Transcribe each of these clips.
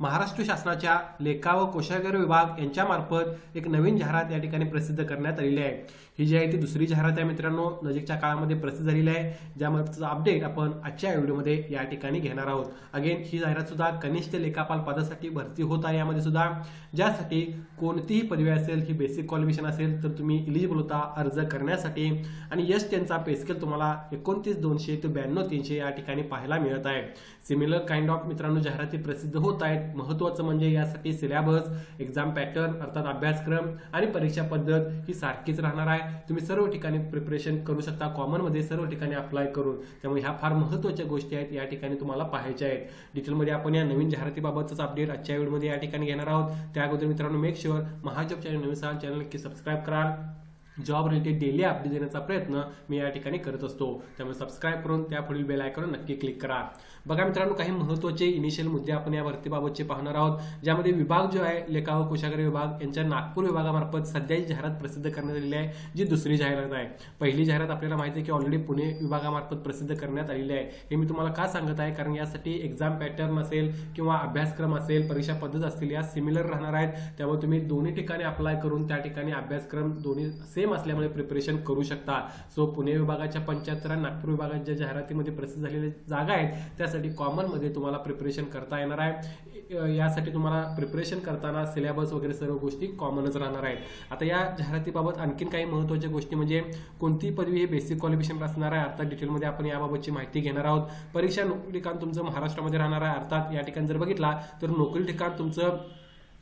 महाराष्ट्र शासनाच्या लेखा व कोशागार विभाग यांच्या मार्फत एक नवीन जाहिरात या ठिकाणी प्रसिद्ध करण्यात आलेली आहे. ही जी आहे ती दुसरी जाहिरात आहे मित्रांनो नजीकच्या काळामध्ये प्रसिद्ध झालेली आहे. ज्यामार्फतचा अपडेट आपण आजच्या व्हिडिओमध्ये या ठिकाणी घेणार आहोत. अगेन ही जाहिरात सुद्धा कनिष्ठ लेखापाल पदासाठी भरती होत आहे यामध्ये सुद्धा. ज्यासाठी कोणतीही पदवी असेल ही बेसिक क्वालिफिकेशन असेल तर तुम्ही इलिजिबल होता अर्ज करण्यासाठी. आणि यश त्यांचा पेस्केल तुम्हाला एकोणतीस दोनशे ते ब्याण्णव तीनशे या ठिकाणी पाहायला मिळत आहे. सिमिलर काइंड ऑफ मित्रांनो जाहिराती प्रसिद्ध होत आहेत. महत्त्वाचं म्हणजे यासाठी सिलेबस एक्झाम पॅटर्न अर्थात अभ्यासक्रम आणि परीक्षा पद्धत ही सारखीच राहणार आहे. तुम्ही सर्व ठिकाणी प्रिपरेशन करू शकता. कॉमनमध्ये सर्व ठिकाणी अप्लाय करून. त्यामुळे ह्या फार महत्त्वाच्या गोष्टी आहेत या ठिकाणी तुम्हाला पाहायच्या आहेत. डिटेलमध्ये आपण या नवीन जाहिरातीबाबतचा अपडेट आजच्या व्हिडिओमध्ये या ठिकाणी घेणार आहोत. त्या अगोदर मित्रांनो मेक शुअर महाजॉब चॅनल नवीन असाल चॅनल नक्की सबस्क्राईब करा जॉब रिलेटेड डेली अपडेट देण्याचा प्रयत्न मी या ठिकाणी करत असतो. त्यामुळे सबस्क्राईब करून त्या पुढील बेल आयकॉन नक्की क्लिक करा. बघा मित्रांनो काही महत्त्वाचे इनिशियल मुद्दे आपण या भरतीबाबतचे पाहणार आहोत. ज्यामध्ये विभाग जो आहे लेखा व कोशागार विभाग यांच्या नागपूर विभागामार्फत सध्याची जाहिरात प्रसिद्ध करण्यात आलेली आहे जी दुसरी जाहिरात आहे. पहिली जाहिरात आपल्याला माहिती आहे की ऑलरेडी पुणे विभागामार्फत प्रसिद्ध करण्यात आलेली आहे. हे मी तुम्हाला का सांगत आहे? कारण यासाठी एक्झाम पॅटर्न असेल किंवा अभ्यासक्रम असेल परीक्षा पद्धत असतील या सिमिलर राहणार आहेत. त्यामुळे तुम्ही दोन्ही ठिकाणी अप्लाय करून त्या ठिकाणी अभ्यासक्रम दोन्ही सेम असल्यामुळे प्रिपरेशन करू शकता. सो पुणे विभागाच्या पंच्याहत्तर आणि नागपूर विभागात ज्या जाहिरातीमध्ये प्रसिद्ध झालेल्या जागा आहेत त्यासाठी कॉमनमध्ये तुम्हाला प्रिपरेशन करता येणार आहे. यासाठी तुम्हाला प्रिपरेशन करताना सिलेबस वगैरे सर्व गोष्टी कॉमनच राहणार आहेत. आता या जाहिरातीबाबत आणखीन काही महत्त्वाच्या गोष्टी म्हणजे कोणती पदवी हे बेसिक क्वालिफिकेशन असणार आहे. अर्थात डिटेलमध्ये आपण याबाबतची माहिती घेणार आहोत. परीक्षा नोकरी ठिकाण तुमचं महाराष्ट्रामध्ये राहणार आहे. अर्थात या ठिकाणी जर बघितला तर नोकरी ठिकाण तुमचं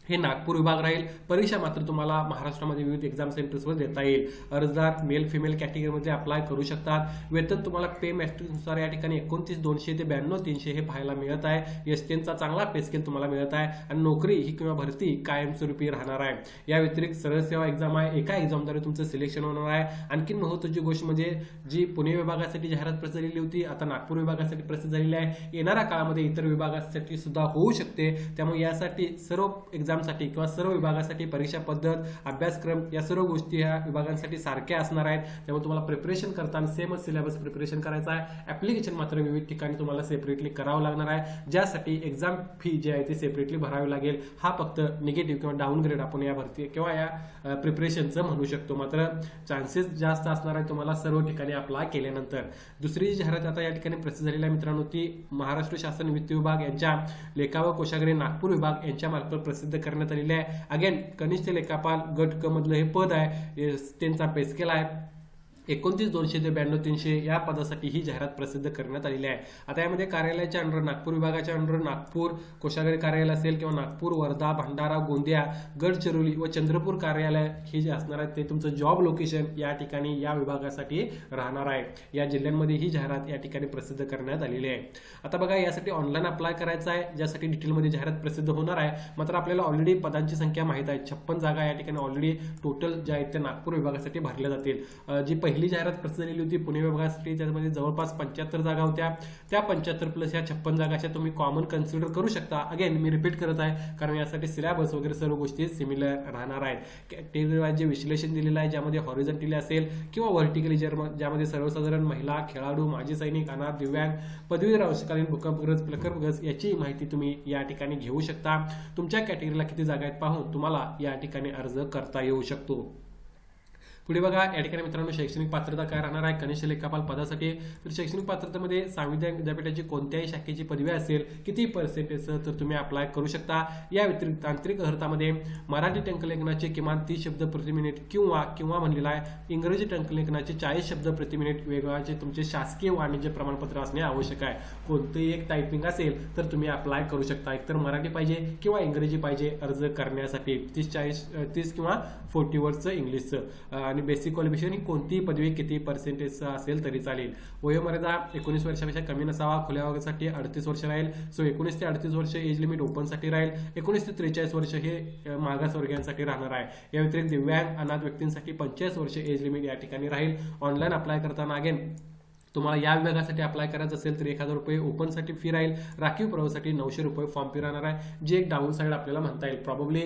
हे नागपूर विभाग राहील. परीक्षा मात्र तुम्हाला महाराष्ट्रामध्ये विविध एक्झाम सेंटर्सवर देता येईल. अर्जदार मेल फिमेल कॅटेगरीमध्ये अप्लाय करू शकतात. वेतन तुम्हाला पे मॅट्रिकनुसार या ठिकाणी एकोणतीस दोनशे ते ब्याण्णव तीनशे हे पाहायला मिळत आहे. एस टेनचा चांगला पे स्केल तुम्हाला मिळत आहे. आणि नोकरी ही किंवा भरती कायमस्वरूपी राहणार आहे. या व्यतिरिक्त सरळ सेवा एक्झाम आहे. एका एक्झामद्वारे तुमचं सिलेक्शन होणार आहे. आणखीन महत्त्वाची गोष्ट म्हणजे जी पुणे विभागासाठी जाहिरात प्रसिद्ध होती आता नागपूर विभागासाठी प्रसिद्ध झालेली आहे. येणाऱ्या काळामध्ये इतर विभागासाठी सुद्धा होऊ शकते. त्यामुळे यासाठी सर्व एक्झाम एक्झामसाठी किंवा सर्व विभागासाठी परीक्षा पद्धत अभ्यासक्रम या सर्व गोष्टी ह्या विभागांसाठी सारख्या असणार आहेत. त्यामुळे तुम्हाला प्रिपरेशन करताना सेमच सिलेबस प्रिपरेशन करायचा आहे. ऍप्लिकेशन मात्र विविध ठिकाणी तुम्हाला सेपरेटली करावं लागणार आहे. ज्यासाठी एक्झाम फी जी आहे ती सेपरेटली भरावी लागेल. हा फक्त निगेटिव्ह किंवा डाऊनग्रेड आपण या भरती किंवा या प्रिपरेशनचं म्हणू शकतो. मात्र चान्सेस जास्त असणार आहे तुम्हाला सर्व ठिकाणी अप्लाय केल्यानंतर. दुसरी जी जाहिरात आता या ठिकाणी प्रसिद्ध झालेली आहे मित्रांनो ती महाराष्ट्र शासन वित्त विभाग यांच्या लेखा व कोशागारी नागपूर विभाग यांच्या मार्फत प्रसिद्ध करण्यात आलेले आहे. अगेन कनिष्ठ लेखापाल गट क मधलं हे पद आहे. त्यांचा पेस्केल आहे. एकोणतीस दोनशे ते ब्याण्णव तीनशे या पदासाठी ही जाहिरात प्रसिद्ध करण्यात आलेली आहे. आता यामध्ये कार्यालयाच्या अंडर नागपूर विभागाच्या अंडर नागपूर कोशागरी कार्यालय असेल किंवा नागपूर वर्धा भंडारा गोंदिया गडचिरोली व चंद्रपूर कार्यालय हे जे असणार आहे ते तुमचं जॉब लोकेशन या ठिकाणी या विभागासाठी राहणार आहे. या जिल्ह्यांमध्ये ही जाहिरात या ठिकाणी प्रसिद्ध करण्यात आलेली आहे. आता बघा यासाठी ऑनलाईन अप्लाय करायचं आहे ज्यासाठी डिटेलमध्ये जाहिरात प्रसिद्ध होणार आहे. मात्र आपल्याला ऑलरेडी पदांची संख्या माहीत आहे. छप्पन जागा या ठिकाणी ऑलरेडी टोटल ज्या आहेत त्या नागपूर विभागासाठी भरल्या जातील. जी पहिली पहिली जाहिरात प्रसिद्ध झालेली होती. पुणे विभागासाठी त्यामध्ये जवळपास पंच्याहत्तर जागा होत्या. त्या पंच्याहत्तर प्लस या छप्पन जागाच्या तुम्ही कॉमन कन्सिडर करू शकता. अगेन मी रिपीट करत आहे कारण यासाठी सिलेबस वगैरे सर्व गोष्टी सिमिलर राहणार आहेत. कॅटेगरी जे विश्लेषण दिलेलं आहे ज्यामध्ये हॉरिझॉन्टली असेल किंवा व्हर्टिकली ज्यामध्ये सर्वसाधारण महिला खेळाडू माजी सैनिक अनाथ दिव्यांग पदवीधर अंशकालीन भूकंपग्रस्त प्रकल्पग्रस्त याची माहिती तुम्ही या ठिकाणी घेऊ शकता. तुमच्या कॅटेगरीला किती जागा आहेत पाहून तुम्हाला या ठिकाणी अर्ज करता येऊ शकतो. पुढे बघा या ठिकाणी मित्रांनो शैक्षणिक पात्रता काय राहणार आहे? कनिष्ठ लेखापाल पदासाठी. तर शैक्षणिक पात्रतेमध्ये सांविधान विद्यापीठाची कोणत्याही शाखेची पदवी असेल किती पर्सेंटेज तर तुम्ही अप्लाय करू शकता. या व्यतिरिक्त तांत्रिक अर्हतामध्ये मराठी टंकलेखनाचे किमान तीस शब्द प्रति मिनिट किंवा किंवा म्हणलेला आहे इंग्रजी टंकलेखनाचे चाळीस शब्द प्रति मिनिट वेगवेगळ्याचे तुमचे शासकीय वाणिज्य प्रमाणपत्र असणे आवश्यक आहे. कोणतेही एक टायपिंग असेल तर तुम्ही अप्लाय करू शकता. एकतर मराठी पाहिजे किंवा इंग्रजी पाहिजे अर्ज करण्यासाठी. तीस चाळीस तीस किंवा फोर्टी वर्डचं इंग्लिशचं आणि बेसिक क्वालिफिकेशन ही कोणतीही पदवी किती पर्सेंटेज असेल तरी चालेल. वयोमर्यादा एकोणीस वर्षापेक्षा कमी नसावा खुल्या वर्गासाठी अडतीस वर्ष राहील. सो एकोणीस ते अडतीस वर्ष एज लिमिट ओपनसाठी राहील. एकोणीस ते त्रेचाळीस वर्ष हे मागासवर्गीयांसाठी राहणार आहे. या व्यतिरिक्त दिव्यांग अनाथ व्यक्तींसाठी पंचेचाळीस वर्ष एज लिमिट या ठिकाणी राहील. ऑनलाईन अप्लाय करताना अगेन तुम्हाला या विभागासाठी अप्लाय करायचं असेल तर एक हजार रुपये ओपनसाठी फी राहील. राखीव प्रवाहासाठी नऊशे रुपये फॉर्म फी राहणार आहे. जे एक डाऊन साईड आपल्याला म्हणता येईल. प्रॉब्ली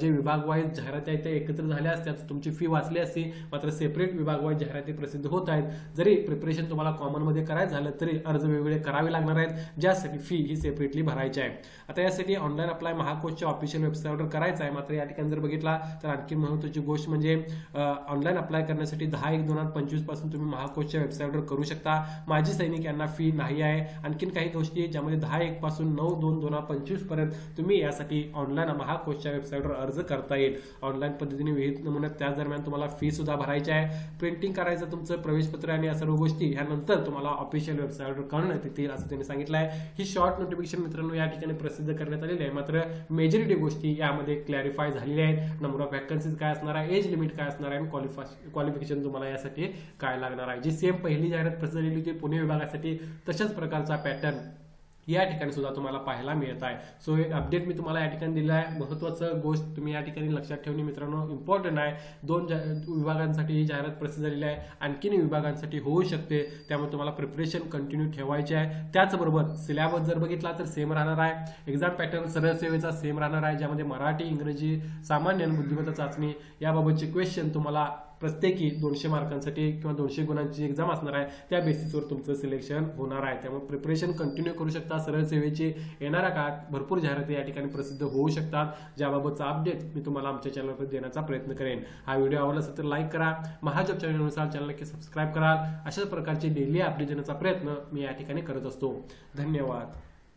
जे विभाग वाईज जाहिराती आहेत त्या एकत्र झाल्या असत्यात तुमची फी वाचली असती. मात्र सेपरेट विभाग वाईज जाहिराती प्रसिद्ध होत आहेत. जरी प्रिपरेशन तुम्हाला कॉमनमध्ये करायचं झालं तरी अर्ज वेगवेगळे करावे लागणार आहेत. ज्यासाठी फी ही सेपरेटली भरायची आहे. आता यासाठी ऑनलाईन अप्लाय महाकोचच्या ऑफिशियल वेबसाईटवर करायचं आहे. मात्र या ठिकाणी जर बघितला तर आणखी महत्त्वाची गोष्ट म्हणजे ऑनलाईन अप्लाय करण्यासाठी दहा एक दोन हजार पंचवीसपासून तुम्ही महाकोचच्या वेबसाईटवर करू शकता. माजी सैनिक यांना फी नाही आहे. आणखीन काही गोष्टी आहेत ज्यामध्ये दहा एक पासून नऊ दोन दोन हजार पंचवीसपर्यंत तुम्ही यासाठी ऑनलाईन महाकोशच्या वेबसाईटवर अर्ज करता येईल. ऑनलाईन पद्धतीने विहित नमुन्यात त्याच दरम्यान तुम्हाला फी सुद्धा भरायची आहे. प्रिंटिंग करायचं तुमचं प्रवेशपत्र आणि या सर्व गोष्टी ह्यानंतर तुम्हाला ऑफिशियल वेबसाईटवर कळण्यात येतील असं त्यांनी सांगितलं आहे. ही शॉर्ट नोटिफिकेशन मित्रांनो या ठिकाणी प्रसिद्ध करण्यात आलेली आहे. मात्र मेजॉरिटी गोष्टी यामध्ये क्लॅरिफाय झालेल्या आहेत. नंबर ऑफ वॅकन्सीज काय असणार आहे? एज लिमिट काय असणार आहे? आणि क्वालिफिकेशन तुम्हाला यासाठी काय लागणार आहे? जी सेम पहिली जाहिरात प्रसिद्ध झालेली होती पुणे विभागासाठी तशाच प्रकारचा पॅटर्न या ठिकाणी सुद्धा तुम्हाला पाहायला मिळत आहे. सो एक अपडेट मी तुम्हाला या ठिकाणी दिला आहे. महत्वाचं गोष्ट तुम्ही या ठिकाणी लक्षात ठेवणे मित्रांनो इम्पॉर्टंट आहे. दोन जा- विभागांसाठी ही जाहिरात प्रसिद्ध झालेली आहे. आणखीन विभागांसाठी होऊ शकते. त्यामुळे तुम्हाला प्रिपरेशन कंटिन्यू ठेवायचे आहे. त्याचबरोबर सिलेबस जर बघितला तर सेम राहणार आहे. एक्झाम पॅटर्न सरळ सेवेचा सेम राहणार आहे ज्यामध्ये मराठी इंग्रजी सामान्य आणि बुद्धिमत्ता चाचणी याबाबतचे क्वेश्चन तुम्हाला प्रत्येकी दोनशे मार्कांसाठी किंवा दोनशे गुणांची एक्झाम असणार आहे त्या बेसिसवर तुमचं सिलेक्शन होणार आहे. त्यामुळे प्रिपरेशन कंटिन्यू करू शकता. सरळ सेवेची येणाऱ्या काळात भरपूर जाहिराती या ठिकाणी प्रसिद्ध होऊ शकतात. ज्याबाबतचा अपडेट मी तुम्हाला आमच्या चॅनलवर देण्याचा प्रयत्न करेन. हा व्हिडिओ आवडला असेल तर लाईक करा. महाजॉब चॅनलनुसार चॅनल नक्की सबस्क्राईब कराल. अशाच प्रकारचे डेली अपडेट देण्याचा प्रयत्न मी या ठिकाणी करत असतो. धन्यवाद.